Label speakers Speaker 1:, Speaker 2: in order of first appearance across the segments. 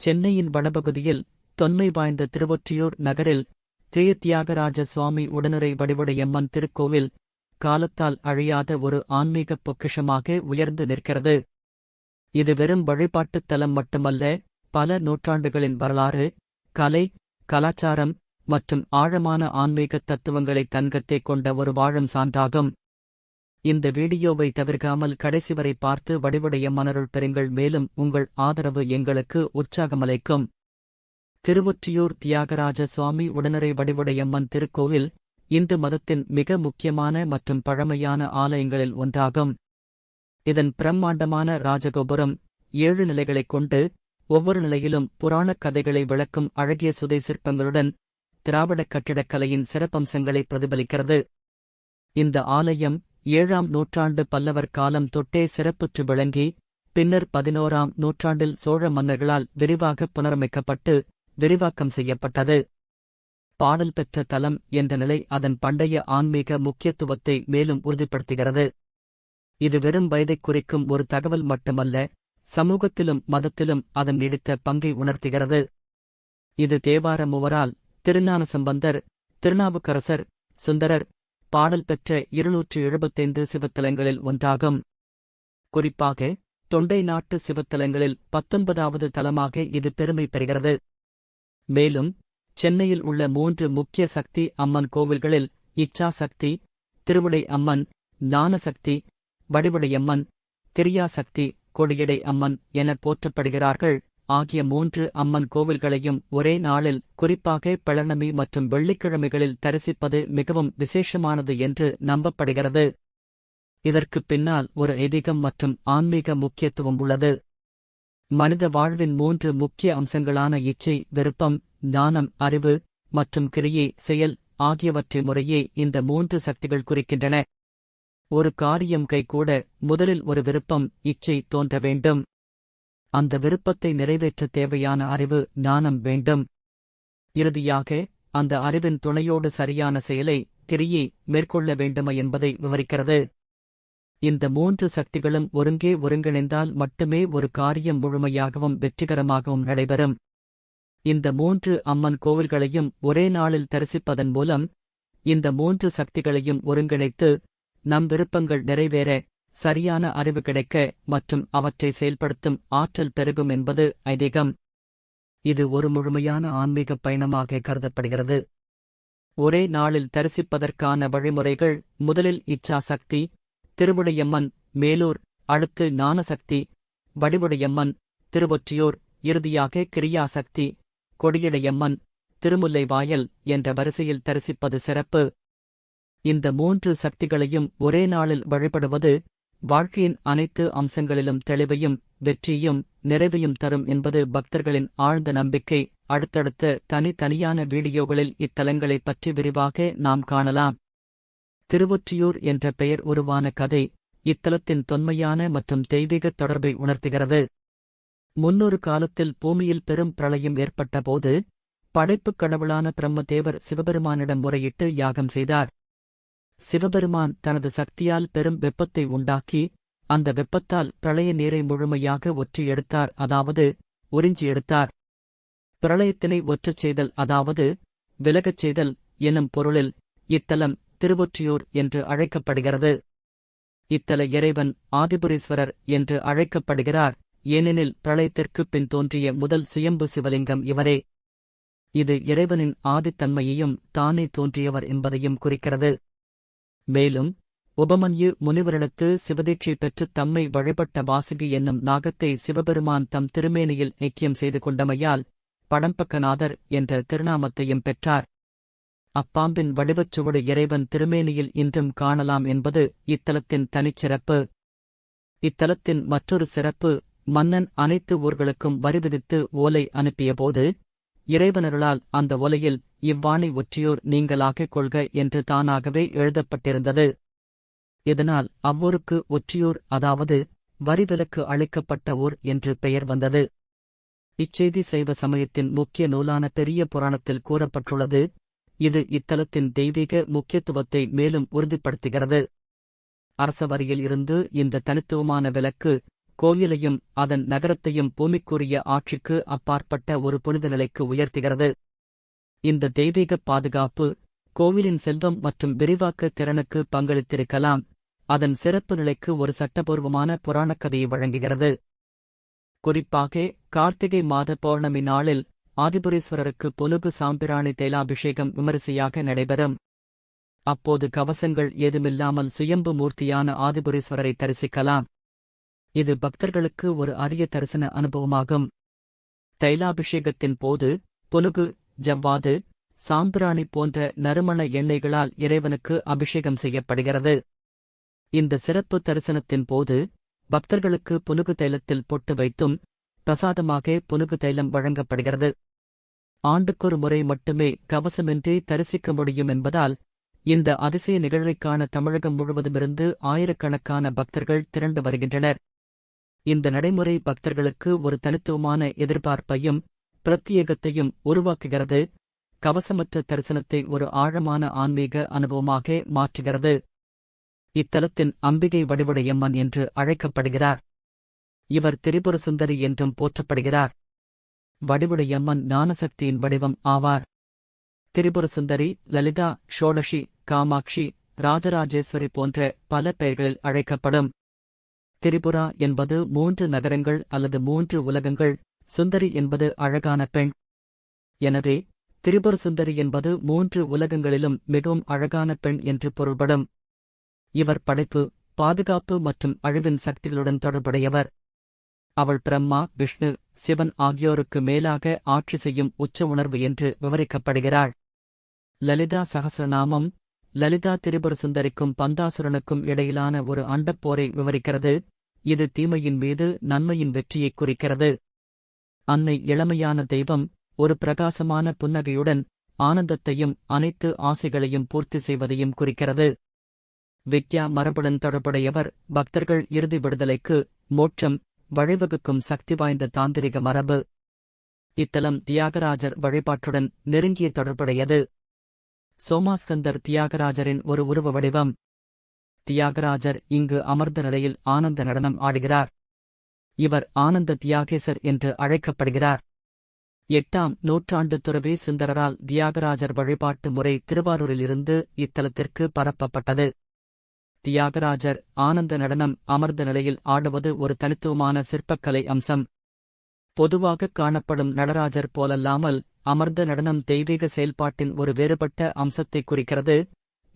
Speaker 1: சென்னையின் வடபகுதியில் தொன்மை வாய்ந்த திருவொற்றியூர் நகரில் திரு சுவாமி உடனுரை வடிவடையம்மன் திருக்கோவில் காலத்தால் அழியாத ஒரு ஆன்மீகப் பொக்கிஷமாக உயர்ந்து நிற்கிறது. இது வெறும் வழிபாட்டுத் தலம் மட்டுமல்ல பல நூற்றாண்டுகளின் வரலாறு கலை கலாச்சாரம் மற்றும் ஆழமான ஆன்மீகத் தத்துவங்களை தங்கத்தைக் கொண்ட ஒரு வாழும் சான்றாகும். இந்த வீடியோவை தவிர்க்காமல் கடைசி வரை பார்த்து வடிவடைய மனருள் பெறுங்கள். மேலும் உங்கள் ஆதரவு எங்களுக்கு உற்சாகமளிக்கும். திருவொற்றியூர் தியாகராஜ சுவாமி உடனரை வடிவடையம்மன் திருக்கோவில் இந்து மதத்தின் மிக முக்கியமான மற்றும் பழமையான ஆலயங்களில் ஒன்றாகும். இதன் பிரம்மாண்டமான ராஜகோபுரம் ஏழு நிலைகளைக் கொண்டு ஒவ்வொரு நிலையிலும் புராணக் கதைகளை விளக்கும் அழகிய சுதை சிற்பங்களுடன் திராவிடக் கட்டிடக்கலையின் சிறப்பம்சங்களை பிரதிபலிக்கிறது. இந்த ஆலயம் ஏழாம் நூற்றாண்டு பல்லவர் காலம் தொட்டே சிறப்புற்று விளங்கி பின்னர் பதினோராம் நூற்றாண்டில் சோழ மன்னர்களால் விரிவாக புனரமைக்கப்பட்டு விரிவாக்கம் செய்யப்பட்டது. பாடல் பெற்ற தலம் என்ற நிலை அதன் பண்டைய ஆன்மீக முக்கியத்துவத்தை மேலும் உறுதிப்படுத்துகிறது. இது வெறும் வயதைக் குறிக்கும் ஒரு தகவல் மட்டுமல்ல சமூகத்திலும் மதத்திலும் அதன் நீடித்த பங்கை உணர்த்துகிறது. இது தேவார மூவரால் திருஞான சம்பந்தர் திருநாவுக்கரசர் சுந்தரர் பாடல் பெற்ற இருநூற்று எழுபத்தைந்து சிவத்தலங்களில் ஒன்றாகும். குறிப்பாக தொண்டை நாட்டு சிவத்தலங்களில் பத்தொன்பதாவது தலமாக இது பெருமை பெறுகிறது. மேலும் சென்னையில் உள்ள மூன்று முக்கிய சக்தி அம்மன் கோவில்களில் இச்சா சக்தி திருவிடை அம்மன் ஞானசக்தி வடிவடையம்மன் திரியாசக்தி கொடியடை அம்மன் என போற்றப்படுகிறார்கள். ஆகிய மூன்று அம்மன் கோவில்களையும் ஒரே நாளில் குறிப்பாக பழனமி மற்றும் வெள்ளிக்கிழமைகளில் தரிசிப்பது மிகவும் விசேஷமானது என்று நம்பப்படுகிறது. இதற்குப் பின்னால் ஒரு ஐதீகம் மற்றும் ஆன்மீக முக்கியத்துவம் உள்ளது. மனித வாழ்வின் மூன்று முக்கிய அம்சங்களான இச்சை விருப்பம் ஞானம் அறிவு மற்றும் கிரியை செயல் ஆகியவற்றை முறையே இந்த மூன்று சக்திகள் குறிக்கின்றன. ஒரு காரியம் கைகூட முதலில் ஒரு விருப்பம் இச்சை தோன்ற வேண்டும். அந்த விருப்பத்தை நிறைவேற்ற தேவையான அறிவு ஞானம் வேண்டும். இறுதியாக அந்த அறிவின் துணையோடு சரியான செயலை கிரியை மேற்கொள்ள வேண்டுமா என்பதை விவரிக்கிறது. இந்த மூன்று சக்திகளும் ஒருங்கே ஒருங்கிணைந்தால் மட்டுமே ஒரு காரியம் முழுமையாகவும் வெற்றிகரமாகவும் நடைபெறும். இந்த மூன்று அம்மன் கோவில்களையும் ஒரே நாளில் தரிசிப்பதன் மூலம் இந்த மூன்று சக்திகளையும் ஒருங்கிணைத்து நம் விருப்பங்கள் நிறைவேற சரியான அறிவு கிடைக்க மற்றும் அவற்றை செயல்படுத்தும் ஆற்றல் பெருகும் என்பது ஐதீகம். இது ஒரு முழுமையான ஆன்மீகப் பயணமாக கருதப்படுகிறது. ஒரே நாளில் தரிசிப்பதற்கான வழிமுறைகள் முதலில் இச்சா சக்தி திருவுடையம்மன் மேலூர் அடுத்து ஞானசக்தி வடிவுடையம்மன் திருவொற்றியூர் இறுதியாக கிரியாசக்தி கொடியடையம்மன் திருமுல்லைவாயல் என்ற வரிசையில் தரிசிப்பது சிறப்பு. இந்த மூன்று சக்திகளையும் ஒரே நாளில் வழிபடுவது வாழ்க்கையின் அனைத்து அம்சங்களிலும் தெளிவையும் வெற்றியும் நிறைவையும் தரும் என்பது பக்தர்களின் ஆழ்ந்த நம்பிக்கை. அடுத்தடுத்த தனித்தனியான வீடியோகளில் இத்தலங்களைப் பற்றி விரிவாக நாம் காணலாம். திருவொற்றியூர் என்ற பெயர் உருவான கதை இத்தலத்தின் தொன்மையான மற்றும் தெய்வீக தொடர்பை உணர்த்துகிறது. முன்னொரு காலத்தில் பூமியில் பெரும் பிரளயம் ஏற்பட்டபோது படைப்புக் கடவுளான பிரம்மதேவர் சிவபெருமானிடம் முறையிட்டு யாகம் செய்தார். சிவபெருமான் தனது சக்தியால் பெரும் வெப்பத்தை உண்டாக்கி அந்த வெப்பத்தால் பிரளய நீரை முழுமையாக ஒற்றி எடுத்தார் அதாவது உறிஞ்சி எடுத்தார். பிரளயத்தினை ஒற்றச் செய்தல் அதாவது விலகச் செய்தல் எனும் பொருளில் இத்தலம் திருவொற்றியூர் என்று அழைக்கப்படுகிறது. இத்தல இறைவன் ஆதிபுரீஸ்வரர் என்று அழைக்கப்படுகிறார் ஏனெனில் பிரளயத்திற்குப் பின் தோன்றிய முதல் சுயம்பு சிவலிங்கம் இவரே. இது இறைவனின் ஆதித்தன்மையையும் தானே தோன்றியவர் என்பதையும் குறிக்கிறது. மேலும் உபமன்யு முனிவரிடத்து சிவதீட்சை பெற்று தம்மை வழிபட்ட வாசுகி என்னும் நாகத்தை சிவபெருமான் தம் திருமேனியில் ஐக்கியம் செய்து கொண்டமையால் படம்பக்கநாதர் என்ற திருநாமத்தையும் பெற்றார். அப்பாம்பின் வடிவச்சுவடு இறைவன் திருமேனியில் இன்றும் காணலாம் என்பது இத்தலத்தின் தனிச்சிறப்பு. இத்தலத்தின் மற்றொரு சிறப்பு மன்னன் அனைத்து ஊர்களுக்கும் வரி விதித்து ஓலை அனுப்பியபோது இறைவனருளால் அந்த ஒலையில் இவ்வாணை ஒற்றியோர் நீங்களாகக் கொள்க என்று தானாகவே எழுதப்பட்டிருந்தது. இதனால் அவ்வூருக்கு ஒற்றியூர் அதாவது வரிவிலக்கு அளிக்கப்பட்ட ஊர் என்று பெயர் வந்தது. இச்செய்தி சைவ சமயத்தின் முக்கிய நூலான பெரிய புராணத்தில் கூறப்பட்டுள்ளது. இது இத்தலத்தின் தெய்வீக முக்கியத்துவத்தை மேலும் உறுதிப்படுத்துகிறது. அரச வரியில் இருந்து இந்த தனித்துவமான விலக்கு கோயிலையும் அதன் நகரத்தையும் பூமிக்குரிய ஆட்சிக்கு அப்பாற்பட்ட ஒரு புனித நிலைக்கு உயர்த்துகிறது. இந்த தெய்வீக பாதுகாப்பு கோவிலின் செல்வம் மற்றும் விரிவாக்க திறனுக்கு பங்களித்திருக்கலாம். அதன் சிறப்பு நிலைக்கு ஒரு சட்டபூர்வமான புராணக் கதையை வழங்குகிறது. குறிப்பாக கார்த்திகை மாத பௌர்ணமி நாளில் ஆதிபுரீஸ்வரருக்கு புனுகு சாம்பிராணி தைலாபிஷேகம் விமரிசையாக நடைபெறும். அப்போது கவசங்கள் ஏதுமில்லாமல் சுயம்பு மூர்த்தியான ஆதிபுரீஸ்வரரை தரிசிக்கலாம். இது பக்தர்களுக்கு ஒரு அரிய தரிசன அனுபவமாகும். தைலாபிஷேகத்தின் போது புனுகு ஜவ்வாது சாம்பிராணி போன்ற நறுமண எண்ணெய்களால் இறைவனுக்கு அபிஷேகம் செய்யப்படுகிறது. இந்த சிறப்பு தரிசனத்தின் போது பக்தர்களுக்கு புனுகு தைலத்தில் பொட்டு வைத்தும் பிரசாதமாக புனுகு தைலம் வழங்கப்படுகிறது. ஆண்டுக்கொரு முறை மட்டுமே கவசமின்றி தரிசிக்க முடியும் என்பதால் இந்த அதிசய நிகழ்வைக்கான தமிழகம் முழுவதுமிருந்து ஆயிரக்கணக்கான பக்தர்கள் திரண்டு வருகின்றனர். இந்த நடைமுறை பக்தர்களுக்கு ஒரு தனித்துவமான எதிர்பார்ப்பையும் பிரத்யேகத்தையும் உருவாக்குகிறது. கவசமற்ற தரிசனத்தை ஒரு ஆழமான ஆன்மீக அனுபவமாக மாற்றுகிறது. இத்தலத்தின் அம்பிகை வடிவுடையம்மன் என்று அழைக்கப்படுகிறார். இவர் திரிபுர சுந்தரி என்றும் போற்றப்படுகிறார். வடிவுடையம்மன் ஞானசக்தியின் வடிவம் ஆவார். திரிபுர சுந்தரி லலிதா ஷோடஷி காமாட்சி ராஜராஜேஸ்வரி போன்ற பல பெயர்களில் அழைக்கப்படும். திரிபுரா என்பது மூன்று நகரங்கள் அல்லது மூன்று உலகங்கள் சுந்தரி என்பது அழகான பெண். எனவே திரிபுர சுந்தரி என்பது மூன்று உலகங்களிலும் மிகவும் அழகான பெண் என்று பொருள்படும். இவர் படைப்பு பாதுகாப்பு மற்றும் அழிவின் சக்திகளுடன் தொடர்புடையவர். அவள் பிரம்மா விஷ்ணு சிவன் ஆகியோருக்கு மேலாக ஆட்சி செய்யும் உச்ச உணர்வு என்று விவரிக்கப்படுகிறாள். லலிதா சகசநாமம் லலிதா திரிபுர சுந்தரிக்கும் பந்தாசுரனுக்கும் இடையிலான ஒரு அண்டப்போரை விவரிக்கிறது. இது தீமையின் மீது நன்மையின் வெற்றியைக் குறிக்கிறது. அன்னை இளமையான தெய்வம் ஒரு பிரகாசமான புன்னகையுடன் ஆனந்தத்தையும் அனைத்து ஆசைகளையும் பூர்த்தி செய்வதையும் குறிக்கிறது. வித்யா மரபுடன் தொடர்புடையவர் பக்தர்கள் இறுதி விடுதலைக்கு மோட்சம் வழிவகுக்கும் சக்தி வாய்ந்த தாந்திரிக மரபு. இத்தலம் தியாகராஜர் வழிபாட்டுடன் நெருங்கிய தொடர்புடையது. சோமாஸ்கந்தர் தியாகராஜரின் ஒரு உருவ வடிவம். தியாகராஜர் இங்கு அமர்ந்த நிலையில் ஆனந்த நடனம் ஆடுகிறார். இவர் ஆனந்த தியாகேசர் என்று அழைக்கப்படுகிறார். எட்டாம் நூற்றாண்டு துறவி சுந்தரரால் தியாகராஜர் வழிபாட்டு முறை திருவாரூரிலிருந்து இத்தலத்திற்கு பரப்பப்பட்டது. தியாகராஜர் ஆனந்த நடனம் அமர்ந்த நிலையில் ஆடுவது ஒரு தனித்துவமான சிற்பக்கலை அம்சம். பொதுவாக காணப்படும் நடராஜர் போலல்லாமல் அமர்ந்த நடனம் தெய்வீக செயல்பாட்டின் ஒரு வேறுபட்ட அம்சத்தை குறிக்கிறது.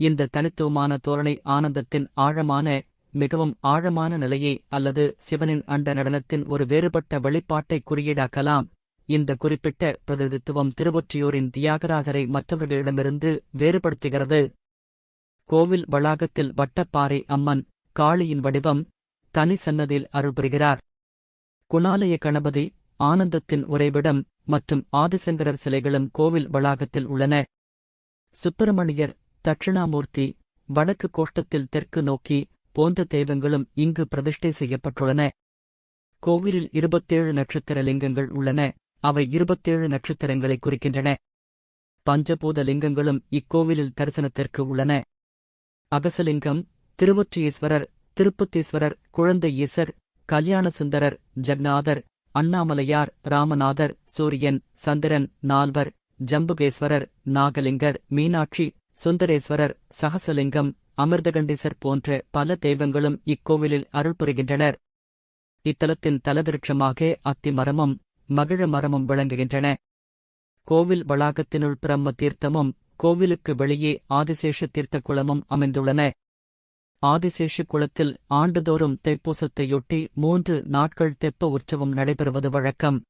Speaker 1: இந்த தனித்துவமான தோரணை ஆனந்தத்தின் ஆழமான மிகவும் ஆழமான நிலையை அல்லது சிவனின் அண்ட நடனத்தின் ஒரு வேறுபட்ட வெளிப்பாட்டை குறியீடாக்கலாம். இந்த குறிப்பிட்ட பிரதிநிதித்துவம் திருவொற்றியூரின் தியாகராஜரை மற்றவர்களிடமிருந்து வேறுபடுத்துகிறது. கோவில் வளாகத்தில் வட்டப்பாறை அம்மன் காளியின் வடிவம் தனி சன்னதியில் அருள்புரிகிறார் குணாலய கணபதி ஆனந்தத்தின் உறைவிடம் மற்றும் ஆதிசங்கரர் சிலைகளும் கோவில் வளாகத்தில் உள்ளன. சுப்பிரமணியர் தட்சிணாமூர்த்தி வடக்கு கோஷ்டத்தில் தெற்கு நோக்கி போன்ற தெய்வங்களும் இங்கு பிரதிஷ்டை செய்யப்பட்டுள்ளன. கோவிலில் இருபத்தேழு நட்சத்திர லிங்கங்கள் உள்ளன. அவை இருபத்தேழு நட்சத்திரங்களை குறிக்கின்றன. பஞ்சபூத லிங்கங்களும் இக்கோவிலில் தரிசனத்திற்கு உள்ளன. அகசலிங்கம் திருவொற்றியீஸ்வரர் திருப்பத்தீஸ்வரர் குழந்தை ஈசர் கல்யாண சுந்தரர் ஜக்நாதர் அண்ணாமலையார் ராமநாதர் சூரியன் சந்திரன் நால்வர் ஜம்புகேஸ்வரர் நாகலிங்கர் மீனாட்சி சுந்தரேஸ்வரர் சகசலிங்கம் அமிர்தகண்டேசர் போன்ற பல தெய்வங்களும் இக்கோவிலில் அருள் புரிகின்றனர். இத்தலத்தின் தலவிருட்சமாக அத்தி மரமும் மகிழ மரமும் விளங்குகின்றன. கோவில் வளாகத்தினுள் பிரம்ம தீர்த்தமும் கோவிலுக்கு வெளியே ஆதிசேஷ தீர்த்த குளமும் அமைந்துள்ளன. ஆதிசேஷ குளத்தில் ஆண்டுதோறும் தைப்பூசத்தையொட்டி மூன்று நாட்கள் தெப்ப உற்சவம் நடைபெறுவது வழக்கம்.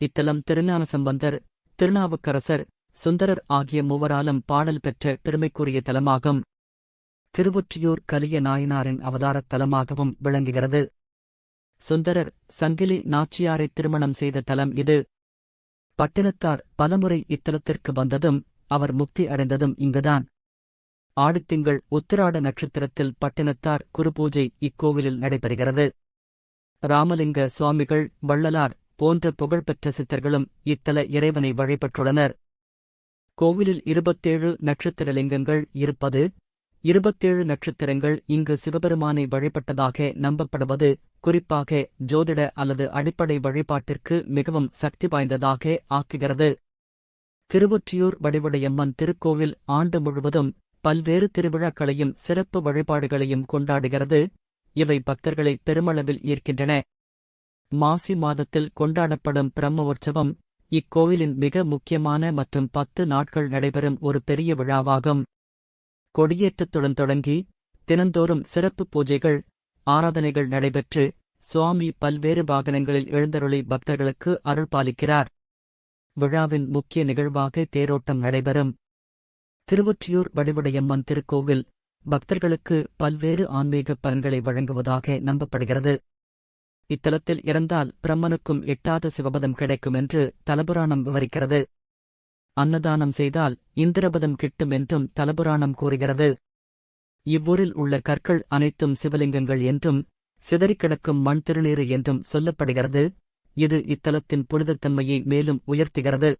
Speaker 1: இத்தலம் திருஞான சம்பந்தர் திருநாவுக்கரசர் சுந்தரர் ஆகிய மூவராலும் பாடல் பெற்ற பெருமைக்குரிய தலமாகும். திருவொற்றியூர் கலிய நாயனாரின் அவதாரத் தலமாகவும் விளங்குகிறது. சுந்தரர் சங்கிலி நாச்சியாரை திருமணம் செய்த தலம் இது. பட்டினத்தார் பலமுறை இத்தலத்திற்கு வந்ததும் அவர் முக்தி அடைந்ததும் இங்குதான். ஆடித்திங்கள் உத்திராட நட்சத்திரத்தில் பட்டினத்தார் குருபூஜை இக்கோவிலில் நடைபெறுகிறது. ராமலிங்க சுவாமிகள் வள்ளலார் போன்ற புகழ்பெற்ற சித்தர்களும் இத்தல இறைவனை வழிபட்டுள்ளனர். கோவிலில் இருபத்தேழு நட்சத்திர லிங்கங்கள் இருப்பது இருபத்தேழு நட்சத்திரங்கள் இங்கு சிவபெருமானை வழிபட்டதாக நம்பப்படுவது குறிப்பாக ஜோதிட அல்லது அடிப்படை வழிபாட்டிற்கு மிகவும் சக்தி வாய்ந்ததாக ஆக்குகிறது. திருவொற்றியூர் வடிவடையம்மன் திருக்கோவில் ஆண்டு முழுவதும் பல்வேறு திருவிழாக்களையும் சிறப்பு வழிபாடுகளையும் கொண்டாடுகிறது. இவை பக்தர்களை பெருமளவில் ஈர்க்கின்றன. மாசி மாதத்தில் கொண்டாடப்படும் பிரம்ம உற்சவம் இக்கோவிலின் மிக முக்கியமான மற்றும் பத்து நாட்கள் நடைபெறும் ஒரு பெரிய விழாவாகும். கொடியேற்றத்துடன் தொடங்கி தினந்தோறும் சிறப்பு பூஜைகள் ஆராதனைகள் நடைபெற்று சுவாமி பல்வேறு வாகனங்களில் எழுந்தருளி பக்தர்களுக்கு அருள் பாலிக்கிறார். விழாவின் முக்கிய நிகழ்வாக தேரோட்டம் நடைபெறும். திருவொற்றியூர் வடிவுடையம்மன் திருக்கோவில் பக்தர்களுக்கு பல்வேறு ஆன்மீக பலன்களை வழங்குவதாக நம்பப்படுகிறது. இத்தலத்தில் இறந்தால் பிரம்மனுக்கும் எட்டாத சிவபதம் கிடைக்கும் என்று தலபுராணம் விவரிக்கிறது. அன்னதானம் செய்தால் இந்திரபதம் கிட்டும் என்றும் தலபுராணம் கூறுகிறது. இவ்வூரில் உள்ள கற்கள் அனைத்தும் சிவலிங்கங்கள் என்றும் சிதறிக்கிடக்கும் மண் திருநீறு என்றும் சொல்லப்படுகிறது. இது இத்தலத்தின் புனிதத்தன்மையை மேலும் உயர்த்துகிறது.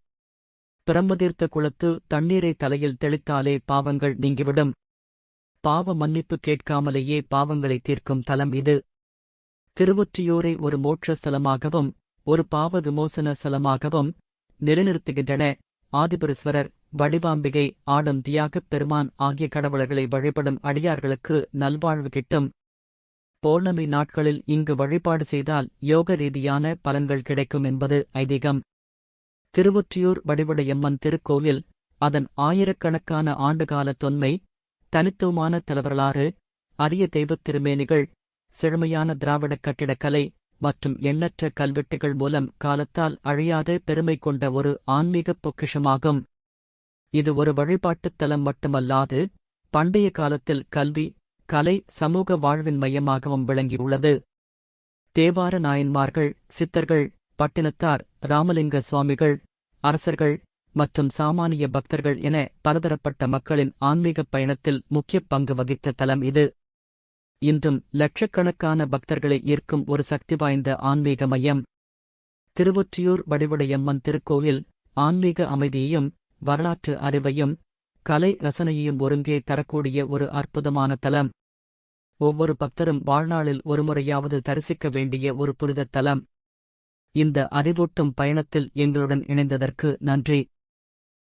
Speaker 1: பிரம்மதீர்த்த குளத்து தண்ணீரை தலையில் தெளித்தாலே பாவங்கள் நீங்கிவிடும். பாவ மன்னிப்பு கேட்காமலேயே பாவங்களை தீர்க்கும் தலம் இது. திருவொற்றியூரை ஒரு மோட்ச ஸ்தலமாகவும் ஒரு பாவ விமோசன ஸ்தலமாகவும் நிலைநிறுத்துகின்றன. ஆதிபுரீஸ்வரர் வடிவாம்பிகை ஆடும் தியாகப் பெருமான் ஆகிய கடவுளர்களை வழிபடும் அடியார்களுக்கு நல்வாழ்வு கிட்டும். பௌர்ணமி நாட்களில் இங்கு வழிபாடு செய்தால் யோக ரீதியான பலன்கள் கிடைக்கும் என்பது ஐதீகம். திருவொற்றியூர் வடிவடையம்மன் திருக்கோவில் அதன் ஆயிரக்கணக்கான ஆண்டுகால தொன்மை தனித்துவமான தலைவரலாறு அரிய தெய்வத் திருமேனிகள் செழுமையான திராவிடக் கட்டிடக்கலை மற்றும் எண்ணற்ற கல்வெட்டுகள் மூலம் காலத்தால் அழியாத பெருமை கொண்ட ஒரு ஆன்மீகப் பொக்கிஷமாகும். இது ஒரு வழிபாட்டுத் தலம் மட்டுமல்லாது பண்டைய காலத்தில் கல்வி கலை சமூக வாழ்வின் மையமாகவும் விளங்கியுள்ளது. தேவார நாயன்மார்கள் சித்தர்கள் பட்டினத்தார் ராமலிங்க சுவாமிகள் அரசர்கள் மற்றும் சாமானிய பக்தர்கள் என பலதரப்பட்ட மக்களின் ஆன்மீகப் பயணத்தில் முக்கிய பங்கு வகித்த தலம் இது. இன்றும் லட்சக்கணக்கான பக்தர்களை ஈர்க்கும் ஒரு சக்தி வாய்ந்த ஆன்மீக மையம். திருவொற்றியூர் வடிவுடையம்மன் திருக்கோவில் ஆன்மீக அமைதியையும் வரலாற்று அறிவையும் கலை ரசனையையும் ஒருங்கே தரக்கூடிய ஒரு அற்புதமான தலம். ஒவ்வொரு பக்தரும் வாழ்நாளில் ஒருமுறையாவது தரிசிக்க வேண்டிய ஒரு புனித தலம். இந்த அறிவூட்டும் பயணத்தில் எங்களுடன் இணைந்ததற்கு நன்றி.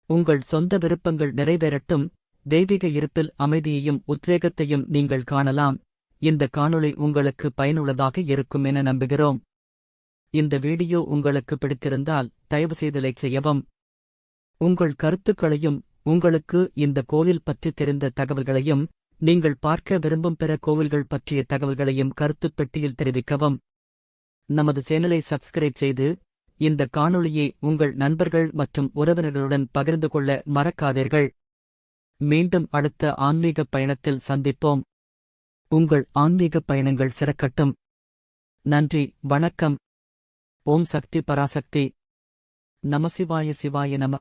Speaker 1: உங்கள் சொந்த விருப்பங்கள் நிறைவேறட்டும். தெய்வீக இருப்பில் அமைதியையும் உத்வேகத்தையும் நீங்கள் காணலாம். இந்த காணொளி உங்களுக்கு பயனுள்ளதாக இருக்கும் என நம்புகிறோம். இந்த வீடியோ உங்களுக்கு பிடித்திருந்தால் தயவுசெய்து லைக் செய்யவும். உங்கள் கருத்துக்களையும் உங்களுக்கு இந்த கோவில் பற்றி தெரிந்த தகவல்களையும் நீங்கள் பார்க்க விரும்பும் பிற கோவில்கள் பற்றிய தகவல்களையும் கருத்துப் பெட்டியில் தெரிவிக்கவும். நமது சேனலை சப்ஸ்கிரைப் செய்து இந்த காணொளியை உங்கள் நண்பர்கள் மற்றும் உறவினர்களுடன் பகிர்ந்து கொள்ள மறக்காதீர்கள். மீண்டும் அடுத்த ஆன்மீக பயணத்தில் சந்திப்போம். உங்கள் ஆன்மீக பயணங்கள் சிறக்கட்டும். நன்றி வணக்கம். ஓம் சக்தி பராசக்தி. நமசிவாய சிவாய நம.